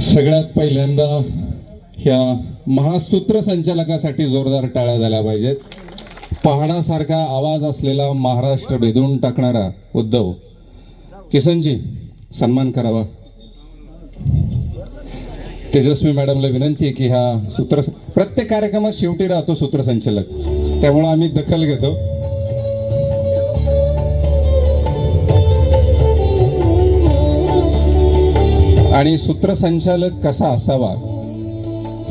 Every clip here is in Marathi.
सगळ्यात पहिल्यांदा ह्या महासूत्र संचालकासाठी जोरदार टाळ्या झाल्या पाहिजेत. पहाडासारखा आवाज असलेला महाराष्ट्र भेदून टाकणारा उद्धव. किसनजी सन्मान करावा. तेजस्वी मॅडमला विनंती आहे की ह्या सूत्र प्रत्येक कार्यक्रमात शेवटी राहतो सूत्रसंचालक त्यामुळं आम्ही दखल घेतो. आणि सूत्रसंचालक कसा असावा?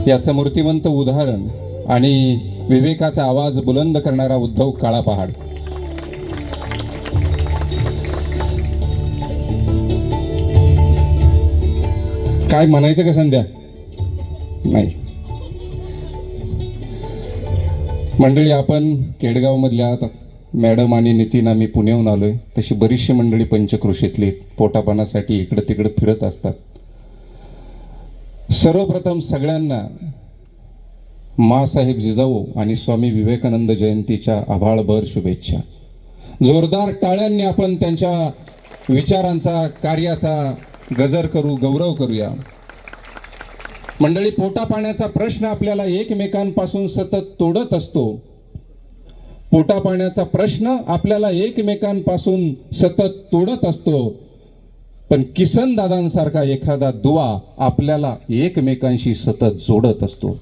याचं मूर्तिमंत उदाहरण आणि विवेकाचा आवाज बुलंद करणारा उद्धव काळा पहाड काय म्हणायचं का संध्या? नाही. मंडळी आपण केडगाव मधल्या आता मॅडम आणि नितीन आम्ही पुण्याहून आलोय. तशी बरीचशी मंडळी पंचकृषीतली पोटापानासाठी इकडं तिकडं फिरत असतात. सर्वप्रथम सगळ्यांना मासाहेब जिजाऊ आणि स्वामी विवेकानंद जयंतीच्या आभाळभर शुभेच्छा. जोरदार टाळ्यांनी आपण त्यांच्या विचारांचा कार्याचा गजर करू गौरव करूया. मंडळी पोटा पाण्याचा प्रश्न आपल्याला एकमेकांपासून सतत तोडत असतो. पोटा पाण्याचा प्रश्न आपल्याला एकमेकांपासून सतत तोडत असतो. पण किसन दादांसारखा एखादा दुवा आपल्याला एकमेकांशी सतत जोडत असतो.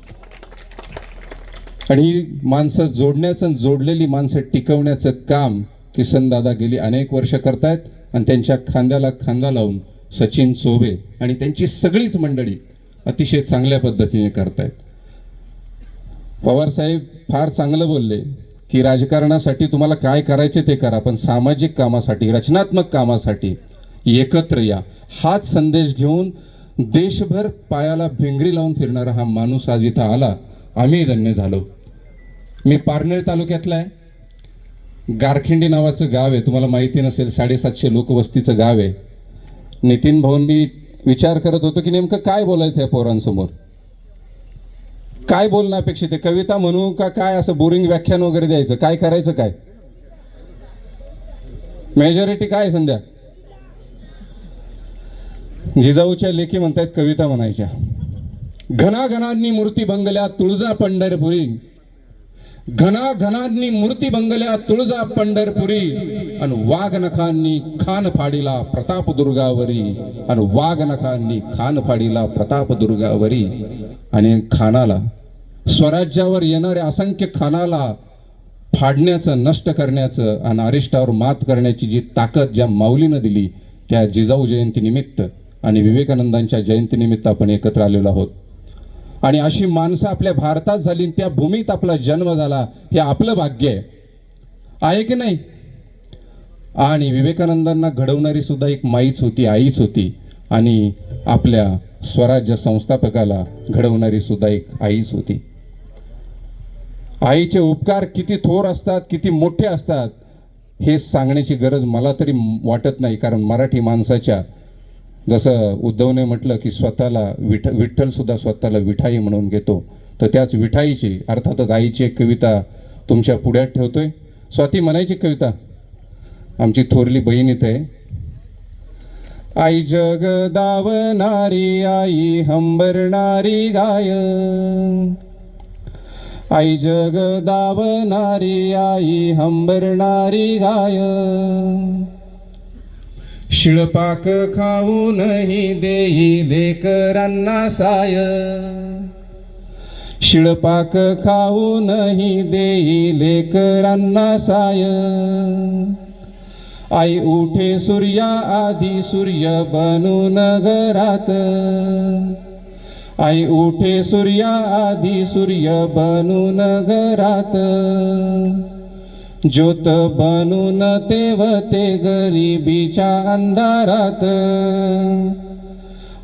आणि माणसं जोडण्याचं जोडलेली माणसं टिकवण्याचं काम किसन दादा गेली अनेक वर्ष करतायत आणि त्यांच्या खांद्याला खांदा लावून सचिन चोबे आणि त्यांची सगळीच मंडळी अतिशय चांगल्या पद्धतीने करतायत. पवार साहेब फार चांगलं बोलले की राजकारणासाठी तुम्हाला काय करायचे ते करा पण सामाजिक कामासाठी रचनात्मक कामासाठी एकत्र या. हाच संदेश घेऊन देशभर पायाला भिंगरी लावून फिरणारा हा माणूस आज इथं आला. आम्ही धन्य झालो. मी पारनेर तालुक्यातला आहे. गारखिंडी नावाचं गाव आहे. तुम्हाला माहिती नसेल साडेसातशे लोकवस्तीचं गाव आहे. नितीन भाऊंनी विचार करत होतो की नेमकं काय बोलायचं आहे पोरांसमोर? काय बोलणं अपेक्षित आहे? कविता म्हणू का काय? असं बोरिंग व्याख्यान वगैरे द्यायचं. काय करायचं काय? मेजॉरिटी काय संध्या? जिजाऊच्या लेखी म्हणतायत कविता म्हणायच्या घनाघनांनी मूर्ती बंगल्या तुळजा पंढरपुरी. घना घनांनी मूर्ती बंगल्या तुळजा पंढरपुरी. आणि वाघनखांनी खान फाडीला प्रताप दुर्गावरी आणि वाघनखांनी खान फाडीला प्रताप दुर्गावरी आणि खानाला स्वराज्यावर येणाऱ्या असंख्य खानाला फाडण्याचं नष्ट करण्याचं आणि अरिष्टावर मात करण्याची जी ताकद ज्या माऊलीनं दिली त्या जिजाऊ जयंतीनिमित्त आणि विवेकानंदांच्या जयंतीनिमित्त आपण एकत्र आलेलो आहोत. आणि अशी माणसं आपल्या भारतात झाली त्या भूमीत आपला जन्म झाला हे आपलं भाग्य आहे. आहे की नाही? आणि विवेकानंदांना घडवणारी सुद्धा एक माईच होती आईच होती. आणि आपल्या स्वराज्य संस्थापकाला घडवणारी सुद्धा एक आईच होती. आईचे उपकार किती थोर असतात किती मोठे असतात हे सांगण्याची गरज मला तरी वाटत नाही. कारण मराठी माणसाच्या जसं उद्धवने म्हटलं की स्वतःला विठ विठ्ठलसुद्धा स्वतःला विठाई म्हणून घेतो तर त्याच विठाईची अर्थातच आईची एक कविता तुमच्या पुढ्यात ठेवतोय. स्वाती म्हणायची कविता. आमची थोरली बहीण इथे आई आई जगदावनारी आई हंबरणारी गाय आई जगदावनारी आई हंबरणारी गाय शिळपाक खाऊनही देई लेकरांना साय. शिळपाक खाऊनही देई लेकरांना साय. आई उठे सूर्या आधी सूर्य बनून घरात आई उठे सूर्या आधी सूर्य बनून घरात ज्योत बनून तेवते गरिबीच्या अंधारात.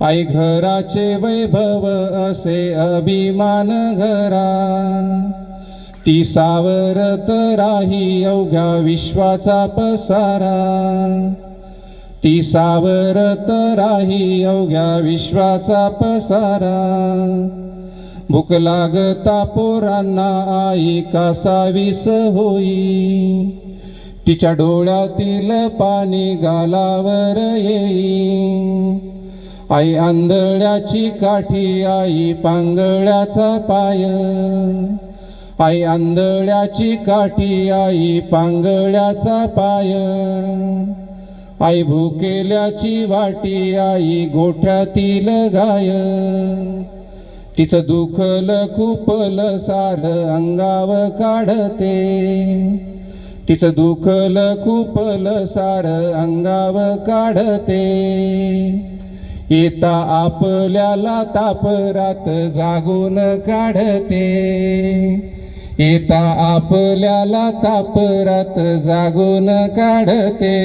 आई घराचे वैभव असे अभिमान घरा. ती सावरत राही अवघ्या विश्वाचा पसारा. ती सावरत राही अवघ्या विश्वाचा पसारा. भूक लागता पोरांना आई कासावीस होई? तिच्या डोळ्यातील पाणी गालावर येई. आई आंधळ्याची काठी आई पांगळ्याचा पाय. आई आंधळ्याची काठी आई पांगळ्याचा पाय. आई भुकेल्याची वाटी आई गोठ्यातील गाय तिचं दुखल खुपल साल अंगाव काढते. तिचं दुखल खुपल सार अंगाव काढते. येता आपल्याला तापरात जागून काढते. येता आपल्याला तापरात जागून काढते.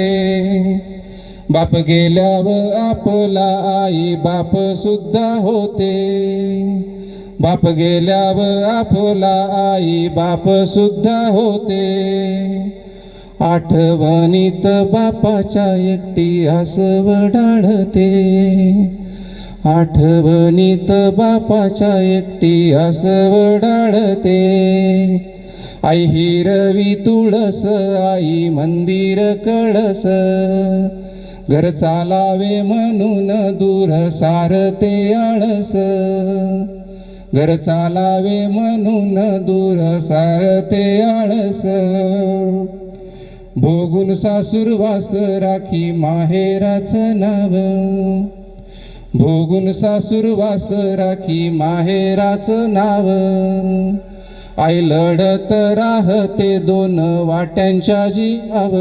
बाप गेल्यावर आपला आई बाप सुद्धा होते. बाप गेल्यावर आपला आई बाप सुद्धा होते. आठवणीत बापाच्या एकटी आसव ढाळते आठवणीत बापाच्या एकटी आसव ढाळते आई हिरवी तुळस आई मंदिर कळस. घर चालावे म्हणून दूर सारते आळस. घर चालावे म्हणून दूर सारते आळस. भोगून सासूरवास राखी माहेराचं नाव. भोगून सासूरवास राखी माहेराचं नाव. आई लढत राहते दोन वाट्यांच्या जीवाव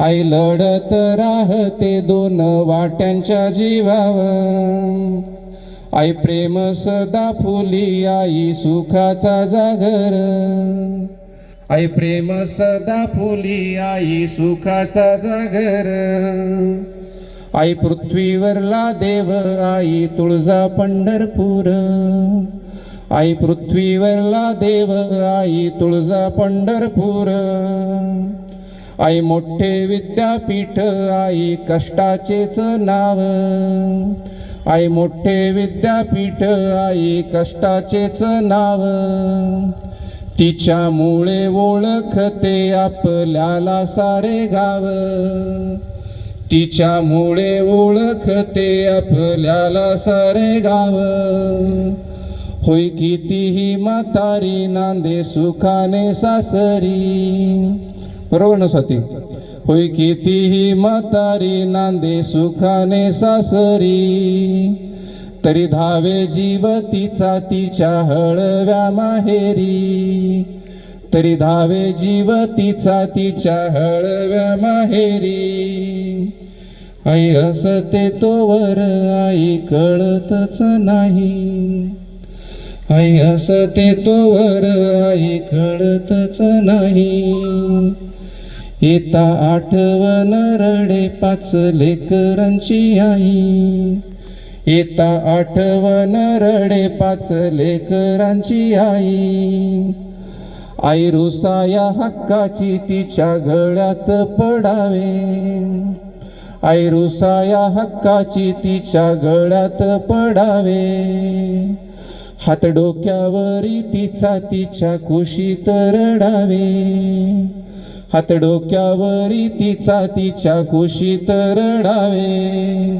आई लढत राहते दोन वाट्यांच्या जीवावर. आई प्रेम सदा फुली आई सुखाचा जागर. आई प्रेम सदा फुली आई सुखाचा जागर. आई पृथ्वीवरला देव आई तुळजा पंढरपूर. आई पृथ्वीवरला देव आई तुळजा पंढरपूर. आई मोठे विद्यापीठ आई कष्टाचेच नाव. आई मोठे विद्यापीठ आई कष्टाचेच नाव. तिच्या मुळे ओळखते आपल्याला सारे गाव. तिच्यामुळे ओळखते आपल्याला सारे गाव. होय कितीही म्हातारी नांदे सुखाने सासरी. बरोबर ना स्वाती होय कितीही म्हातारी नांदे सुखाने सासरी तरी धावे जीव तिचा तिच्या हळव्या माहेरी. तरी धावे जीव तिचा तिच्या हळव्या माहेरी. आई असते तोवर आई कळतच नाही. आई असते तोवर आई कळतच नाही. येता आठवण रडे पाच लेकरांची आई. येता आठवण रडे पाच लेकरांची आई. आई रुसाया हक्काची तिच्या गळ्यात पडावे. आई रुसाया हक्काची तिच्या गळ्यात पडावे. हात डोक्यावरी तिचा तिच्या कुशीत रडावे. हात डोक्यावरी तिचा तिच्या कुशीत रडावे.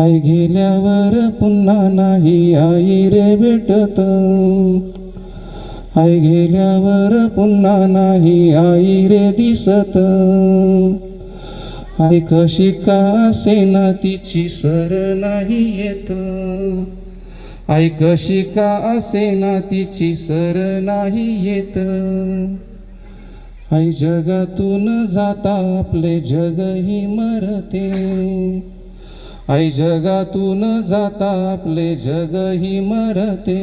आई गेल्यावर पुन्हा नाही आई रे भेटत. आई गेल्यावर पुन्हा नाही आई रे दिसत. आई कशी का असेना तिची सर नाही येत. आई कशी का असेना तिची सर नाही येत. आई जगातून जाता आपले जगही मरते. आई जगातून जाता आपले जगही मरते.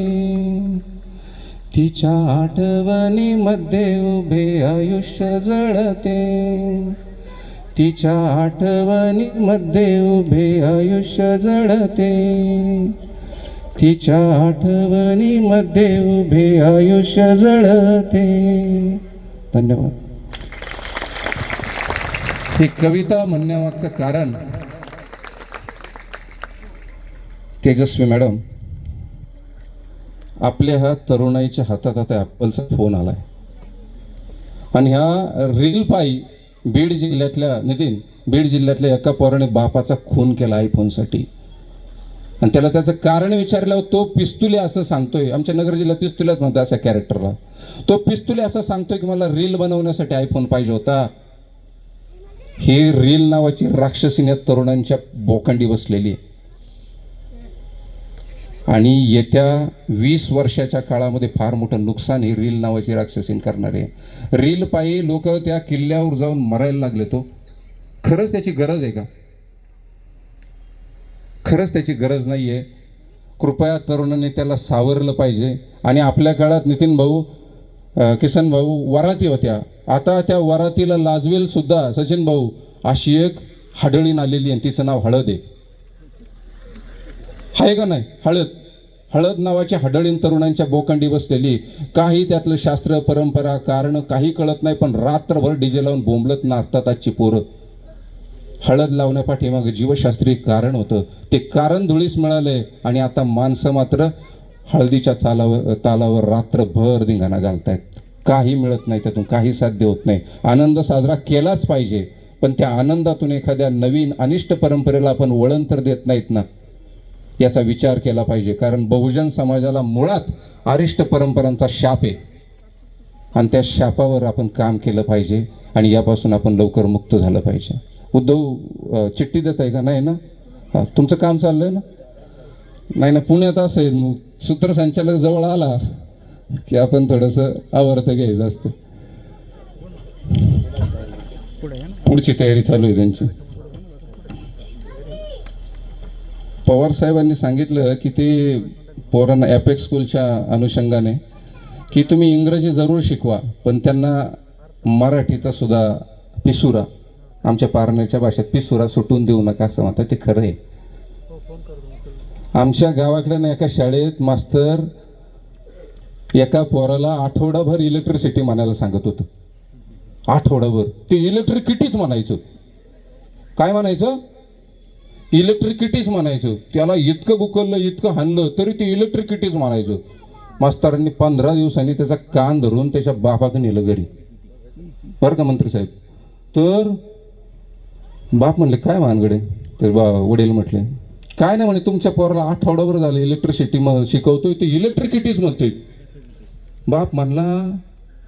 तिच्या आठवणीमध्ये उभे आयुष्य जळते तिच्या आठवणीमध्ये उभे आयुष्य जळते तिच्या आठवणीमध्ये उभे आयुष्य जळते धन्यवाद. ही कविता म्हणण्यामागचं कारण तेजस्वी मॅडम आपल्या ह्या तरुणाईच्या हातात आता ॲपलचा फोन आलाय. आणि ह्या रील बीड जिल्ह्यातल्या नितीन बीड जिल्ह्यातल्या एका पोराने बापाचा खून केला आयफोनसाठी आणि त्याला त्याचं कारण विचारल्यावर तो पिस्तुले असं सांगतोय. आमच्या नगर जिल्ह्यात पिस्तुल्याच म्हणतात अशा कॅरेक्टरला तो पिस्तुले असं सांगतोय की मला रील बनवण्यासाठी आयफोन पाहिजे होता. ही रील नावाची राक्षसीने तरुणांच्या बोकांडी बसलेली आहे. आणि येत्या वीस वर्षाच्या काळामध्ये फार मोठं नुकसान हे रील नावाची राक्षसीन करणार आहे. रील पायी लोक त्या किल्ल्यावर जाऊन मरायला लागले तो. खरंच त्याची गरज आहे का? खरंच त्याची गरज नाही आहे कृपया तरुणांनी त्याला सावरलं पाहिजे. आणि आपल्या काळात नितीन भाऊ किसन भाऊ वराती होत्या. आता त्या वरातीला लाजवेल सुद्धा सचिन भाऊ. अशी एक हाडळीन आलेली आहे. तिचं नाव हळद आहे. आहे का नाही? हळद. हळद नावाची हडळीन तरुणांच्या बोकंडी बसलेली. काही त्यातलं शास्त्र परंपरा कारण काही कळत नाही पण रात्रभर डीजे लावून बोंबलत नाचतात आजची पोरं. हळद लावण्यापाठीमागं जीवशास्त्रीय कारण होतं. ते कारण धुळीस मिळालंय आणि आता माणसं मात्र हळदीच्या चालावर तालावर रात्रभर धिंगाणा घालतायत. काही मिळत नाही त्यातून काही साध्य होत नाही. आनंद साजरा केलाच पाहिजे पण त्या आनंदातून एखाद्या नवीन अनिष्ट परंपरेला आपण वळण तर देत नाहीत ना? याचा विचार केला पाहिजे कारण बहुजन समाजाला मुळात अरिष्ट परंपरांचा शाप आहे. आणि त्या शापावर आपण काम केलं पाहिजे आणि यापासून आपण लवकर मुक्त झालं पाहिजे. उद्धव चिठ्ठी देत आहे का? नाही ना? हां तुमचं काम चाललंय ना? नाही ना पुण्यात असेल. मग सूत्रसंचालक जवळ आला की आपण थोडंसं आवर्त घ्यायचं असतं. पुढची तयारी चालू आहे त्यांची. पवार साहेबांनी सांगितलं की ते पोरांना ॲपेक्स स्कूलच्या अनुषंगाने की तुम्ही इंग्रजी जरूर शिकवा पण त्यांना मराठीचा सुद्धा पिसुरा. आमच्या पारण्याच्या भाषेत पिसुरा सुटून देऊ नका असं म्हणतात. ते खरं आहे. आमच्या गावाकडे ना एका शाळेत मास्तर एका पोराला आठवडाभर इलेक्ट्रिसिटी म्हणायला सांगत होतं. आठवडाभर. ते इलेक्ट्रिकिटीच म्हणायचं. काय म्हणायचं? इलेक्ट्रिकिटीच म्हणायचं. त्याला इतकं बुकललं इतकं हाणलं तरी ते इलेक्ट्रिकिटीच म्हणायचं. मास्तरांनी पंधरा दिवसांनी त्याचा कान धरून त्याच्या बापाकडे नेलं घरी. बरं का मंत्री साहेब? तर बाप म्हणले काय भानगडे तर बा वडील म्हटले काय नाही म्हणे तुमच्या पोराला आठवडाभर झालं इलेक्ट्रिसिटी म शिकवतोय ते इलेक्ट्रिसिटीच म्हणतोय. बाप म्हणला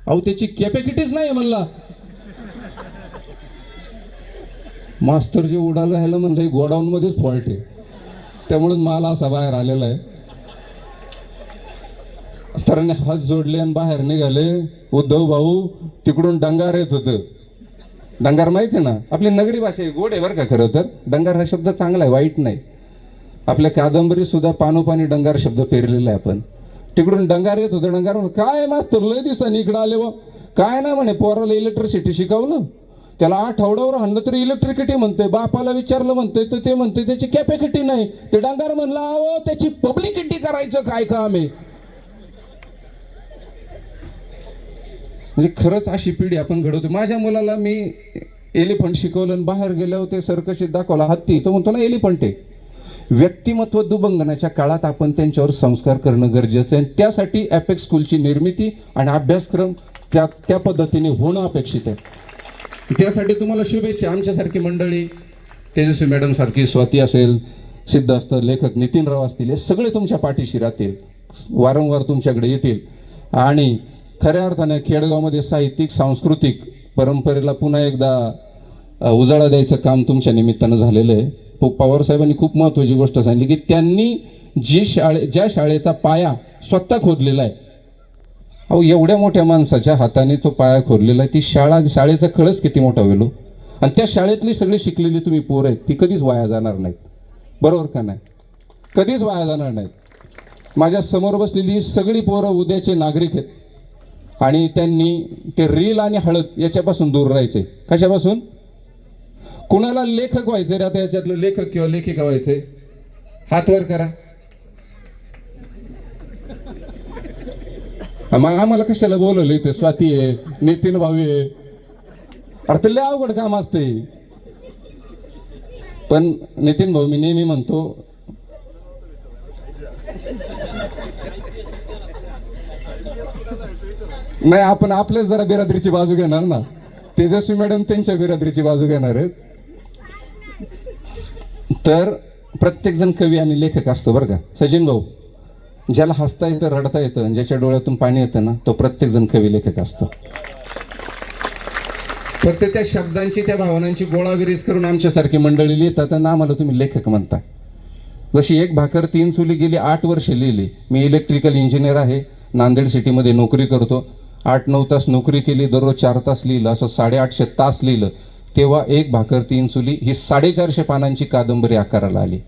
अहो त्याची कॅपॅसिटीच नाही म्हणला. मास्तर जे उडालं राहिलं म्हणलं गोडाऊन मध्येच फॉल्ट आहे. त्यामुळे माल असा बाहेर आलेला आहे. मास्तरांनी हात जोडले आणि बाहेर निघाले. उद्धव भाऊ तिकडून डंगार येत होतं. डंगार माहिती आहे ना? आपली नगरी भाषा आहे गोड आहे बरं का खरं तर? डंगार हा शब्द चांगला आहे वाईट नाही. आपल्या कादंबरीत सुद्धा पानोपानी डंगार शब्द पेरलेला आहे आपण. तिकडून डंगार येत होतं डंगार म्हणून काय मास्तर लय दिवसांनी इकडं आले व काय नाही म्हणे पोराला इलेक्ट्रिसिटी शिकवलं. त्याला आठवड्यावर आणलं तरी इलेक्ट्रिसिटी म्हणते बापाला विचारलं म्हणते तर ते म्हणते त्याची कॅपॅसिटी नाही. ते डंगार म्हणला अहो त्याची पब्लिसिटी करायचं काय काम आहे? म्हणजे खरंच अशी पिढी आपण घडवतो. माझ्या मुलाला मी एलिफंट शिकवलं आणि बाहेर गेल्यावर ते सर्कशीत दाखवला हत्ती. तो म्हणतो ना एलिफंट आहे. व्यक्तिमत्व दुबंगनाच्या काळात आपण त्यांच्यावर संस्कार करणं गरजेचं आहे. आणि त्यासाठी ॲपेक्स स्कूलची निर्मिती आणि अभ्यासक्रम त्या त्या पद्धतीने होणं अपेक्षित आहे. त्यासाठी तुम्हाला शुभेच्छा. आमच्यासारखी मंडळी तेजस्वी मॅडम सारखी स्वाती असेल सिद्ध असतं लेखक नितीनराव असतील हे सगळे तुमच्या पाठीशी राहतील. वारंवार तुमच्याकडे येतील. आणि खऱ्या अर्थाने खेडगावमध्ये साहित्यिक सांस्कृतिक परंपरेला पुन्हा एकदा उजाळा द्यायचं काम तुमच्या निमित्तानं झालेलं आहे. पवार साहेबांनी खूप महत्त्वाची गोष्ट सांगितली की त्यांनी जी शाळे ज्या शाळेचा पाया स्वतः खोदलेला आहे अहो एवढ्या मोठ्या माणसाच्या हाताने तो पाया खोदलेला आहे ती शाळा शाळेचा कळस किती मोठा होईल हो? आणि त्या शाळेतली सगळी शिकलेली तुम्ही पोरं आहेत ती कधीच वाया जाणार नाहीत. बरोबर का नाही? कधीच वाया जाणार नाहीत. माझ्यासमोर बसलेली सगळी पोरं उद्याचे नागरिक आहेत. आणि त्यांनी ते रील आणि हळद याच्यापासून दूर राहायचे. कशापासून? कुणाला लेखक व्हायचे रे आता याच्यातलं लेखक किंवा लेखिका व्हायचे? हात वर करा. मग आम्हाला कशाला बोलवलं इथे? स्वाती आहे नितीन भाऊ आहे. अरे ते लय अवघड काम असते पण नितीन भाऊ मी नेहमी म्हणतो नाही आपण आपल्याच जरा बिरादरीची बाजू घेणार ना. तेजस्वी मॅडम त्यांच्या बिरादरीची बाजू घेणार आहेत. तर प्रत्येकजण कवी आणि लेखक असतो बरं का. सचिन भाऊ ज्याला हसता येतं रडता येतं आणि ज्याच्या डोळ्यातून पाणी येतं ना तो प्रत्येकजण कवी लेखक असतो. फक्त त्या शब्दांची त्या भावनांची गोळाविरीज करून आमच्यासारखी मंडळी लिहितात आणि आम्हाला तुम्ही लेखक म्हणता. जशी एक भाकर तीन चुली गेली आठ वर्ष लिहिली. मी इलेक्ट्रिकल इंजिनियर आहे. नांदेड सिटीमध्ये नोकरी करतो. आठ नऊ तास नोकरी केली दररोज चार तास लिहिलं असं साडेआठशे तास लिहिलं तेव्हा एक भाकर तीन चुली ही साडेचारशे पानांची कादंबरी आकाराला आली.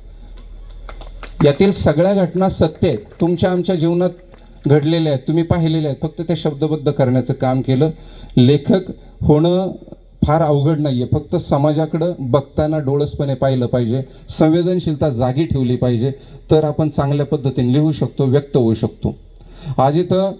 यातील सगळ्या घटना सत्य आहेत. तुमच्या आमच्या जीवनात घडलेल्या आहेत. तुम्ही पाहिलेल्या आहेत. फक्त ते शब्दबद्ध करण्याचं काम केलं. लेखक होणं फार अवघड नाही आहे फक्त समाजाकडं बघताना डोळसपणे पाहिलं पाहिजे. संवेदनशीलता जागी ठेवली पाहिजे. तर आपण चांगल्या पद्धतीने लिहू शकतो व्यक्त होऊ शकतो. आज इथं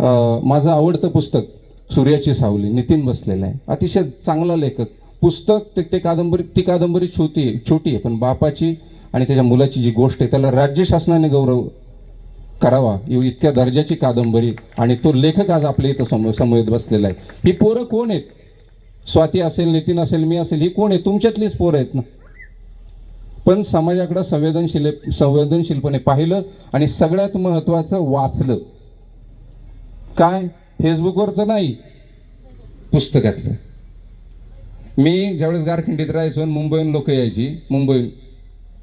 माझं आवडतं पुस्तक सूर्याची सावली नितीन बसलेलं आहे. अतिशय चांगला लेखक. पुस्तक ते ते कादंबरी ती कादंबरी छोटी आहे छोटी आहे पण बापाची आणि त्याच्या मुलाची जी गोष्ट आहे त्याला राज्य शासनाने गौरव करावा येऊ इतक्या दर्जाची कादंबरी आणि तो लेखक आज आपल्या इथं सम समवेत बसलेला आहे. ही पोरं कोण आहेत? स्वाती असेल नितीन असेल मी असेल ही कोण आहे तुमच्यातलीच पोरं आहेत ना. पण समाजाकडं संवेदनशील संवेदनशीलपणे पाहिलं आणि सगळ्यात महत्त्वाचं वाचलं. काय? फेसबुकवरचं नाही. पुस्तकातलं. मी ज्यावेळेस गारखिंडीत राहायचो आणि मुंबईहून लोक यायची मुंबई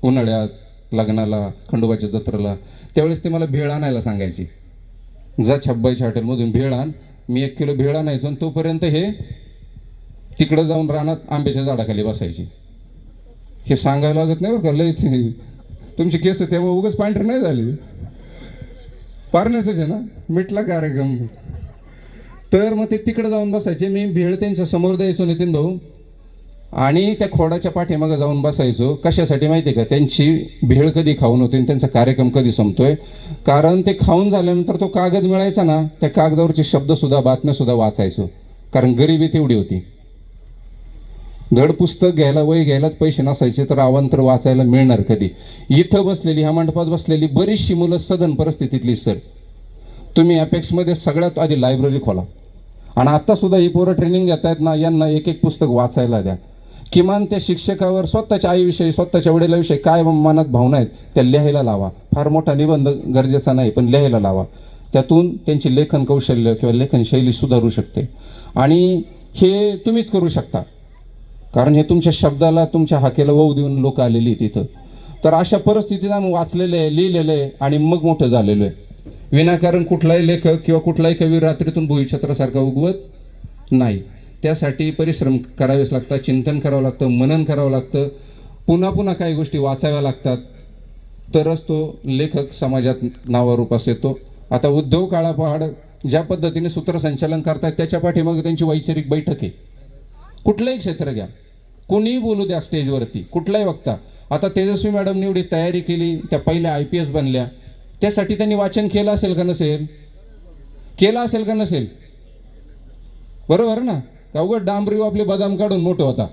उन्हाळ्यात लग्नाला खंडोबाच्या जत्रेला त्यावेळेस ते मला भेळ आणायला सांगायची. जा छब्बाईच्या हॉटेलमधून भेळ आण. मी एक किलो भेळ आणायचो आणि तोपर्यंत हे तिकडं जाऊन रानात आंब्याच्या झाडाखाली बसायची. हे सांगायला लागत नाही बरं का? लय तुमचे तुमची केस तेव्हा उगाच पांढरी नाही झाली. पारण्याचंच आहे ना? मिटला कार्यक्रम तर मग ते तिकडे जाऊन बसायचे. मी भेळ त्यांच्यासमोर द्यायचो नितीन भाऊ. आणि त्या खोडाच्या पाठीमागं जाऊन बसायचो. कशासाठी माहिती आहे का? त्यांची भेळ कधी खाऊन होते आणि त्यांचा कार्यक्रम कधी संपतोय? कारण ते खाऊन झाल्यानंतर तो कागद मिळायचा ना त्या कागदावरचे शब्दसुद्धा बातम्यासुद्धा वाचायचो. कारण गरिबी तेवढी होती. धड पुस्तक घ्यायला वय घ्यायलाच पैसे नसायचे तर अवांतर वाचायला मिळणार कधी? इथं बसलेली ह्या मंडपात बसलेली बरीचशी मुलं सदन परिस्थितीतली सर. तुम्ही अपेक्समध्ये सगळ्यात आधी लायब्ररी खोला. आणि आत्तासुद्धा ही पोरं ट्रेनिंग घेत आहेत ना यांना एक एक पुस्तक वाचायला द्या. किमान त्या शिक्षकावर स्वतःच्या आईविषयी स्वतःच्या वडिलाविषयी काय मनात भावना आहेत त्या लिहायला लावा. फार मोठा निबंध गरजेचा नाही पण लिहायला लावा. त्यातून त्यांची लेखन कौशल्य किंवा लेखन शैली सुधारू शकते. आणि हे तुम्हीच करू शकता. कारण हे तुमच्या शब्दाला तुमच्या हाकेला वहू देऊन लोक आलेली आहेत तिथं तर अशा परिस्थितीत आम्ही वाचलेलं आहे लिहिलेलं आहे आणि मग मोठं झालेलं आहे. विनाकारण कुठलाही लेखक किंवा कुठलाही कवी रात्रीतून भुईछत्रासारखा उगवत नाही. त्यासाठी परिश्रम करावेच लागतात चिंतन करावं लागतं मनन करावं लागतं. पुन्हा पुन्हा काही गोष्टी वाचाव्या लागतात. तरच तो लेखक समाजात नावारूपास येतो. आता उद्धव काळापहाड ज्या पद्धतीने सूत्रसंचालन करतात त्याच्या पाठीमागे त्यांची वैचारिक बैठक आहे. कुठलंही क्षेत्र घ्या. कोणीही बोलू द्या स्टेजवरती कुठलाही वक्ता. आता तेजस्वी मॅडम एवढी तयारी केली त्या पहिल्या आय पी एस बनल्या. त्यासाठी त्यांनी वाचन केलं असेल का नसेल? केलं असेल का नसेल? बरोबर ना? का उघड डांबरी आपले बदाम काढून मोठं होता?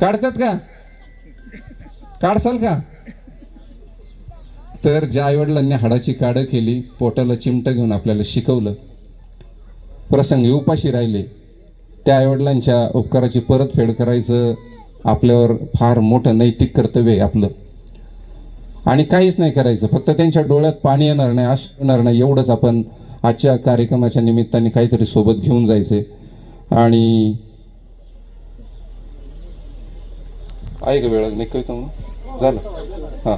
काढतात का? काढसाल का? तर ज्या आईवडिलांनी हाडाची काढं केली पोटाला चिमटं घेऊन आपल्याला शिकवलं प्रसंगी उपाशी राहिले. त्या आईवडिलांच्या उपकाराची परतफेड करायचं आपल्यावर फार मोठं नैतिक कर्तव्य आहे आपलं. आणि काहीच नाही करायचं. फक्त त्यांच्या डोळ्यात पाणी येणार नाही आश येणार नाही एवढंच आपण आजच्या कार्यक्रमाच्या निमित्ताने काहीतरी सोबत घेऊन जायचे आणि आहे का वेळ निघतो मग. झालं. हां.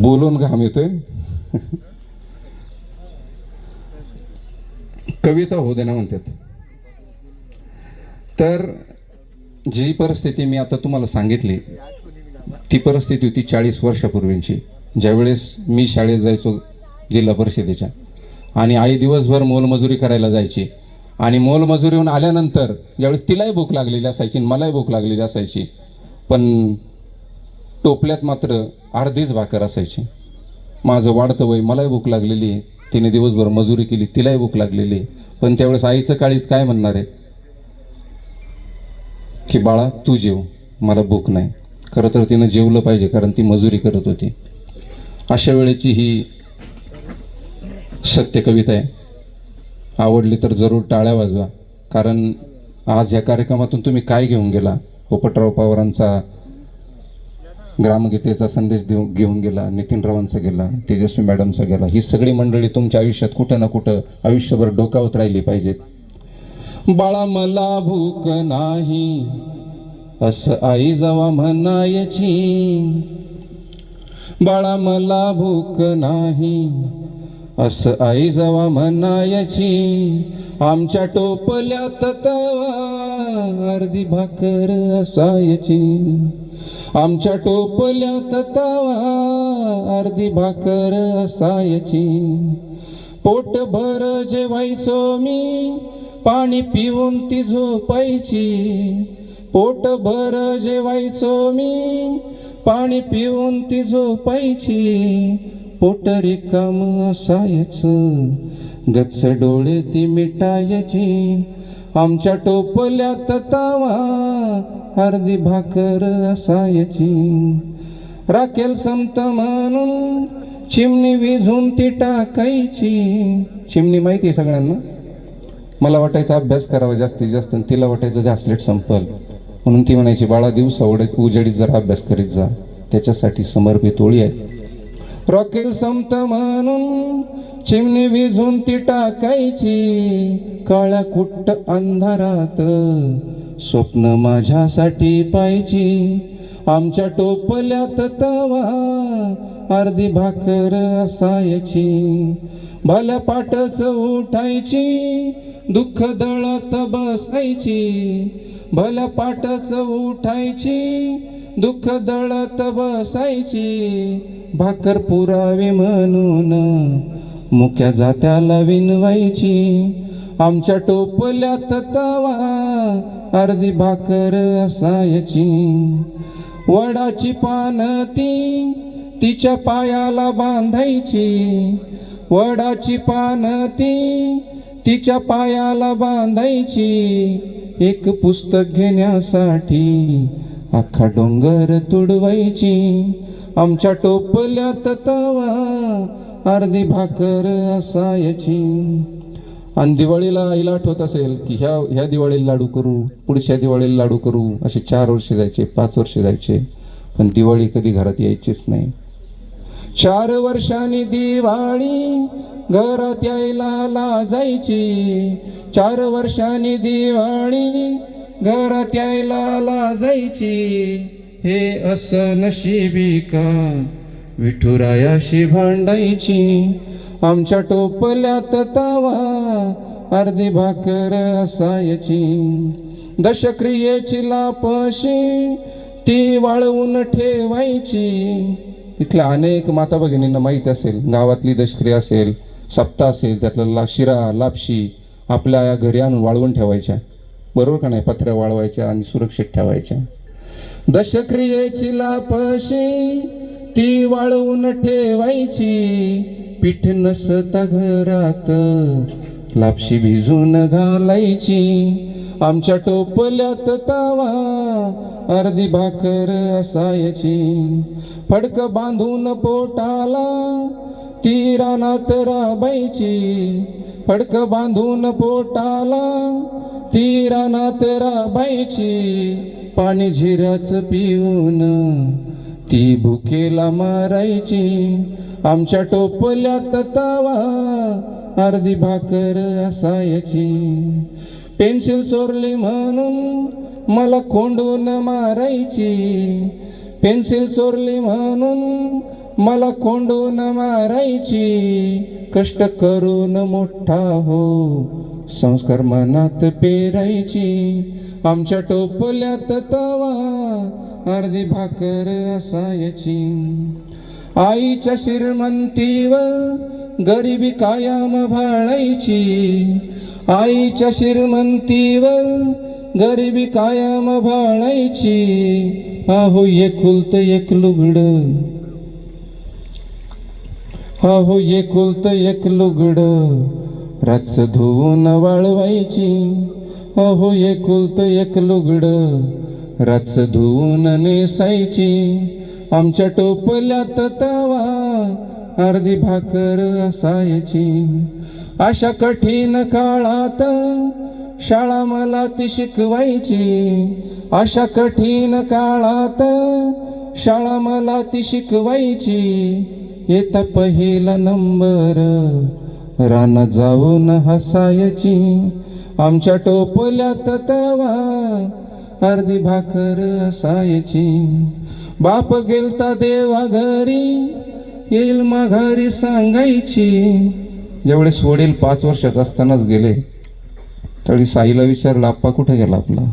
बोलून घाम येतोय. कविता होऊ देणं म्हणतात. तर जी परिस्थिती मी आता तुम्हाला सांगितली ती परिस्थिती होती चाळीस वर्षापूर्वींची. ज्यावेळेस मी शाळेत जायचो जिल्हा परिषदेच्या. आणि आई दिवसभर मोलमजुरी करायला जायची. आणि मोलमजुरीहून आल्यानंतर ज्यावेळेस तिलाही भूक लागलेली असायची आणि मलाही भूक लागलेली असायची. पण टोपल्यात मात्र अर्धीच भाकर असायची. माझं वाढतं वय मलाही भूक लागलेली आहे. तिने दिवसभर मजुरी केली तिलाही भूक लागलेली आहे. पण त्यावेळेस आईचं काळीच काय म्हणणार आहे? की बाळा तू जेव. मला भूक नाही. खरं तर तिनं जेवलं पाहिजे कारण ती मजुरी करत होती. अशा वेळेची ही सत्य कविता आहे. आवडली तर जरूर टाळ्या वाजवा. कारण आज या कार्यक्रमातून तुम्ही काय घेऊन गेला? पोपटराव पवारांचा ग्रामगीतेचा संदेश देऊ घेऊन गेला नितीन रावांचा गेला तेजस्वी मॅडमचा गेला. ही सगळी मंडळी तुमच्या आयुष्यात कुठं ना कुठं आयुष्यभर डोकावत राहिली पाहिजेत. बाळा मला भूक नाही. असं आई जवा म्हणायची. बाळा मला भूक नाही. असं आई जवा म्हणायची. आमच्या टोपल्यात तवा अर्धी भाकर असायची. आमच्या टोपल्यात तवा अर्धी भाकर असायची. पोट भर जेवायचो मी पाणी पिऊन ती झोपायची. पोट भर जेवायचो मी पाणी पिऊन ती झोपायची. पोट रिकाम असायचं गच्च डोळे ती मिटायची. आमच्या टोपल्यात तावा अर्धी भाकर असायची. राखेल संत म्हणून चिमणी विझून ती टाकायची. चिमणी माहिती आहे सगळ्यांना? मला वाटायचा अभ्यास करावा जास्तीत जास्त आणि तिला वाटायचं घासलेट संपल. म्हणून ती म्हणायची बाळा दिवसा उडत उजेडीत जरा अभ्यास करीत जा. त्याच्यासाठी समर्पित ओळी आहे. रॉकेल संपत म्हणून चिमणी विझून ती टाकायची. काळ्या कुट्ट अंधारात स्वप्न माझ्यासाठी पाहिजे आमच्या टोपल्यात तवा अर्धी भाकर असायची. भल्या पाटच उठायची दुःख दळत बसायची. भल्या पाटच उठायची दुःख दळत बसायची. भाकर पुरावे म्हणून मुक्या जात्याला विनवायची. आमच्या टोपल्यात तवा अर्धी भाकर असायची. वडाची पान ती तिच्या पायाला बांधायची. वडाची पान ती तिच्या पायाला बांधायची. एक पुस्तक घेण्यासाठी अख्खा डोंगर तुडवायची. आमच्या टोपल्यात तवा अर्धी भाकर असायची. आणि दिवाळीला आईला आठवत असेल की ह्या ह्या दिवाळीला लाडू करू पुढच्या दिवाळीला लाडू करू असे चार वर्ष जायचे पाच वर्ष जायचे. पण दिवाळी कधी घरात यायचीच नाही. चार वर्षांनी दिवाळी घरात यायला लाजायची. चार वर्षांनी दिवाळी घरात यायला लाजायची. हे असं नशिबी का विठुरायाशी भांडायची. आमच्या टोपल्यात तावा अर्धी भाकर असायची. दशक्रियेची लापशी ती वाळवून ठेवायची. इथल्या अनेक माता भगिनींना माहीत असेल गावातली दशक्रिया असेल सप्ता असेल त्यातला ला शिरा लापशी आपल्या या घरी आणून वाळवून ठेवायच्या. बरोबर का नाही? पत्र्या वाळवायच्या आणि सुरक्षित ठेवायच्या. दशक्रियेची लापशी ती वाळवून ठेवायची. पीठ नसता घरात लापशी भिजून घालायची. आमच्या टोपल्यात तावा अर्धी भाकर असायची. फडक बांधून पोटाला ती रानात राबायची. फडक बांधून पोटाला ती रानात राबायची पाणी झिरच पिऊन ती भुकेला मारायची. आमच्या टोपल्यात तावा अर्धी भाकर असायची. पेन्सिल चोरली म्हणून मला कोंडून मारायची. पेन्सिल चोरली म्हणून मला कोंडून मारायची. कष्ट करून मोठा हो संस्कार मनात पेरायची. आमच्या टोपल्यात तवा अर्धी भाकर असायची. आईच्या श्रीमंतीवर गरिबी कायम भाळायची. आईच्या श्रीमंतीवर गरिबी कायम भाळायची. आहो एकुलत एक लुगड. आहो एकुलत एक लुगड. रातच धुवून वाळवायची. अहो एकुलत एक लुगड रातच धुवून नेसायची. आमच्या टोपल्यात तवा अर्धी भाकर असायची. अशा कठीण काळात शाळा मला ती शिकवायची. अशा कठीण काळात शाळा मला ती शिकवायची. येता पहिला नंबर रानात जाऊन हसायची. आमच्या टोपल्यात तवा अर्धी भाकर असायची. बाप गेलता देवा घरी येईल माघारी सांगायची. ज्यावेळेस वडील पाच वर्षाचा असतानाच गेले त्यावेळी साईला विचारलं आप्पा कुठे गेला आपला?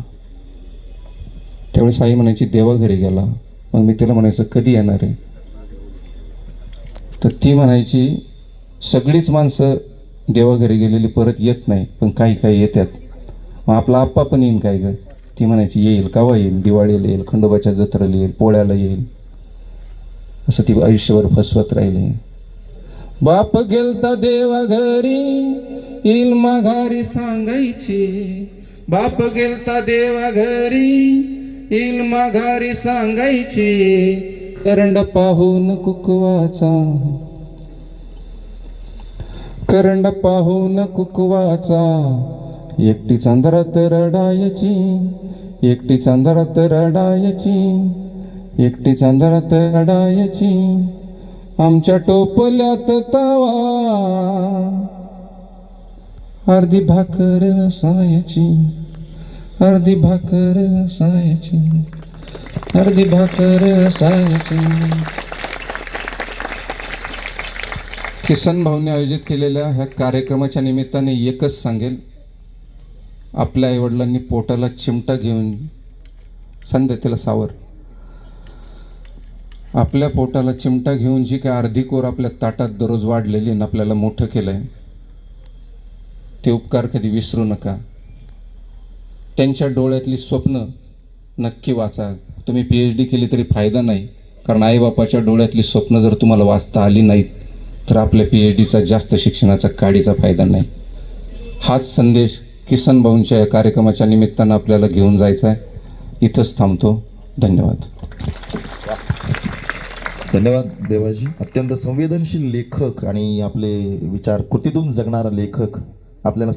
त्यावेळी साई म्हणायची देवा घरी गेला. मग मी तिला म्हणायचं कधी येणार आहे? तर ती म्हणायची सगळीच माणसं देवाघरी गेलेली परत येत नाही पण काही काही येतात. मग आपला आप्पा पण येईन काय ग? ती म्हणायची येईल कावा येईल? दिवाळीला येईल खंडोबाच्या जत्रेला येईल पोळ्याला येईल. असं ती आयुष्यभर फसवत राहिले. बाप गेलता देवा घरी येईल माघारी सांगायची. बाप गेलता देवा घरी येईल माघारी सांगायची. करंड पाहून कुकवाचा करंड पाहून कुकवाचा. एकटी चांदरात रडायची एकटी चांदरात रडायची एकटी चांदरात रडायची. आमच्या टोपल्यात तवा. अर्धी भाकर असायची अर्धी भाकर असायची अर्धी भाकर असायची. किसन भाऊने आयोजित केलेल्या ह्या कार्यक्रमाच्या निमित्ताने एकच सांगेल. आपल्या आईवडिलांनी पोटाला चिमटा घेऊन संध्या तिला सावर. आपल्या पोटाला चिमटा घेऊन जी काय अर्धी कोर आपल्या ताटात दररोज वाढलेली आणि आपल्याला मोठं केलं आहे ते उपकार कधी विसरू नका. त्यांच्या डोळ्यातली स्वप्न नक्की वाचा. तुम्ही पी एच डी केली तरी फायदा नाही कारण आईबापाच्या डोळ्यातली स्वप्न जर तुम्हाला वाचता आली नाहीत तर आपल्या पी एच डीचा जास्त शिक्षणाचा काडीचा फायदा नाही. हाच संदेश किसन भाऊंच्या या कार्यक्रमाच्या निमित्तानं आपल्याला घेऊन जायचा आहे इथंच थांबतो. धन्यवाद. धन्यवाद देवाजी. अत्यंत संवेदनशील लेखक आणि आपले विचार कृतीतून जगणारा लेखक आपल्याला